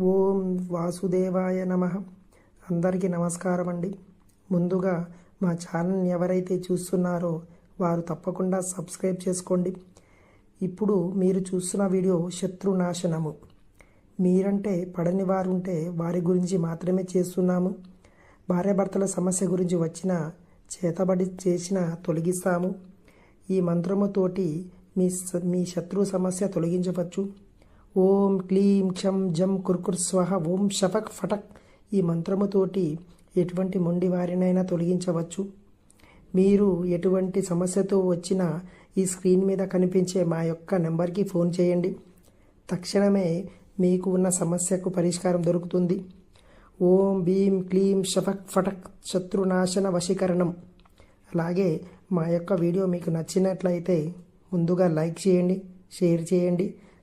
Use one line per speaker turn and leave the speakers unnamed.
ఓం వాసుదేవాయ నమ. అందరికీ నమస్కారం అండి ముందుగా మా ఛానల్ని ఎవరైతే చూస్తున్నారో వారు తప్పకుండా సబ్స్క్రైబ్ చేసుకోండి. ఇప్పుడు మీరు చూస్తున్న వీడియో శత్రునాశనము. మీరంటే పడని వారు ఉంటే వారి గురించి మాత్రమే చేస్తున్నాము. భార్యాభర్తల సమస్య గురించి వచ్చిన చేతబడి చేసిన తొలగిస్తాము. ఈ మంత్రముతోటి మీ స- మీ శత్రు సమస్య తొలగించవచ్చు. ఓం క్లీం క్షం జం కుర్కుర్ స్వహ ఓం షఫక్ ఫటక్. ఈ మంత్రముతోటి ఎటువంటి మొండి వారినైనా తొలగించవచ్చు. మీరు ఎటువంటి సమస్యతో వచ్చినా ఈ స్క్రీన్ మీద కనిపించే మా యొక్క నెంబర్కి ఫోన్ చేయండి. తక్షణమే మీకు ఉన్న సమస్యకు పరిష్కారం దొరుకుతుంది. ఓం భీం క్లీం షఫక్ ఫటక్ శత్రునాశన వశీకరణం. అలాగే మా యొక్క వీడియో మీకు నచ్చినట్లయితే ముందుగా లైక్ చేయండి షేర్ చేయండి.